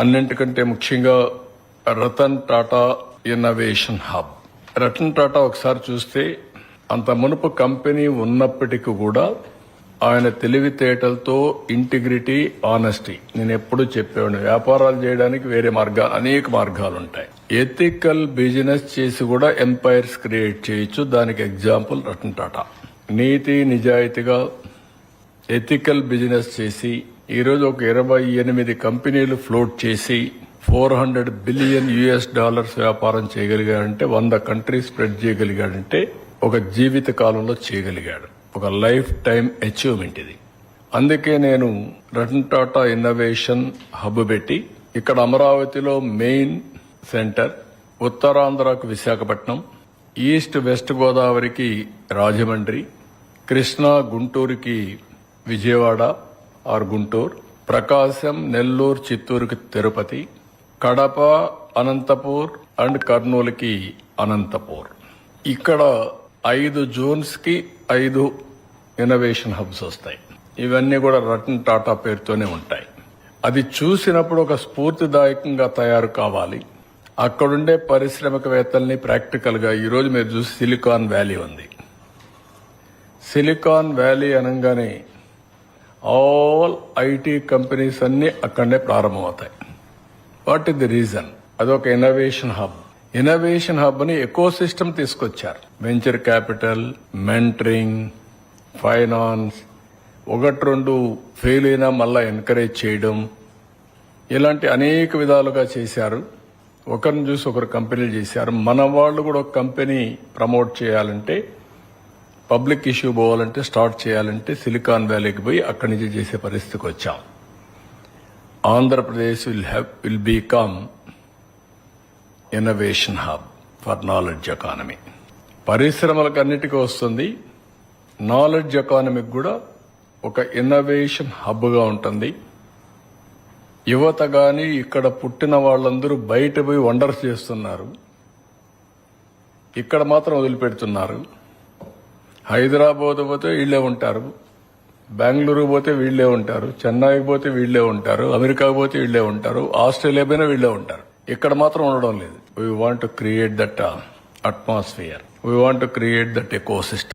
అన్నింటికంటే ముఖ్యంగా Ratan Tata innovation hub. Ratan Tata ఒకసారి చూస్తే అంత మునుపు కంపెనీ ఉన్నప్పటికీ కూడా ఆయన తెలివితేటలతో ఇంటిగ్రిటీ ఆనెస్టీ నేను ఎప్పుడు చెప్పాను వ్యాపారాలు చేయడానికి వేరే మార్గాలు అనేక మార్గాలు ఉంటాయి. ఎథికల్ బిజినెస్ చేసి కూడా ఎంపైర్స్ క్రియేట్ చేయొచ్చు. దానికి ఎగ్జాంపుల్ రతన్ టాటా. నీతి నిజాయితీగా ఎథికల్ బిజినెస్ చేసి ఈరోజు ఒక ఇరవై ఎనిమిది కంపెనీలు ఫ్లోట్ చేసి four hundred billion US dollars వ్యాపారం చేయగలిగాడంటే వంద కంట్రీస్ స్ప్రెడ్ చేయగలిగాడంటే ఒక జీవిత కాలంలో చేయగలిగాడు. ఒక లైఫ్ టైం అచీవ్మెంట్ ఇది. అందుకే నేను రతన్ టాటా ఇన్నోవేషన్ హబ్ పెట్టి ఇక్కడ అమరావతిలో మెయిన్ సెంటర్ ఉత్తరాంధ్రకు విశాఖపట్నం ఈస్ట్ వెస్ట్ గోదావరికి రాజమండ్రి కృష్ణా గుంటూరుకి విజయవాడ ఆర్ గుంటూరు ప్రకాశం నెల్లూరు చిత్తూరుకి తిరుపతి కడప అనంతపూర్ అండ్ కర్నూలుకి అనంతపూర్. ఇక్కడ ఐదు జోన్స్కి ఐదు ఇన్నోవేషన్ హబ్స్ వస్తాయి. ఇవన్నీ కూడా రతన్ టాటా పేరుతోనే ఉంటాయి. అది చూసినప్పుడు ఒక స్ఫూర్తిదాయకంగా తయారు కావాలి. అక్కడుండే పారిశ్రామికవేత్తల్ని ప్రాక్టికల్గా ఈరోజు ఈ రోజు మీరు చూసి సిలికాన్ వ్యాలీ ఉంది. సిలికాన్ వ్యాలీ అనగానే ఆల్ ఐటీ కంపెనీస్ అన్ని అక్కడనే ప్రారంభమవుతాయి. వాట్ ఇస్ ది రీజన్ అదొక ఇన్నోవేషన్ హబ్ ఇన్నోవేషన్ హబ్ని ఎకో సిస్టమ్ తీసుకొచ్చారు. వెంచర్ క్యాపిటల్ మెంటరింగ్ ఫైనాన్స్ ఒకటి రెండు ఫెయిల్ అయినా మళ్ళా ఎంకరేజ్ చేయడం ఇలాంటి అనేక విధాలుగా చేశారు. ఒకరిని చూసి ఒకరు కంపెనీలు చేశారు. మన వాళ్ళు కూడా ఒక కంపెనీ ప్రమోట్ చేయాలంటే పబ్లిక్ ఇష్యూ పోవాలంటే స్టార్ట్ చేయాలంటే సిలికాన్ వ్యాలీకి పోయి అక్కడి నుంచి చేసే పరిస్థితికి వచ్చాం. Andhra Pradesh will have will become innovation hub for knowledge economy. పరిశ్రమలకు అన్నిటికీ వస్తుంది. నాలెడ్జ్ ఎకానమీకి కూడా ఒక ఇన్నోవేషన్ హబ్గా ఉంటుంది. యువత కానీ ఇక్కడ పుట్టిన వాళ్ళందరూ బయట పోయి వండర్స్ చేస్తున్నారు. ఇక్కడ మాత్రం వదిలిపెడుతున్నారు. హైదరాబాద్ పోతే వీళ్ళే ఉంటారు. బెంగళూరు పోతే వీళ్ళే ఉంటారు. చెన్నైకి పోతే వీళ్ళే ఉంటారు. అమెరికాకి పోతే వీళ్ళే ఉంటారు. ఆస్ట్రేలియా పోయినా వీళ్ళే ఉంటారు. ఇక్కడ మాత్రం ఉండడం లేదు. We want create that atmosphere we want create that ecosystem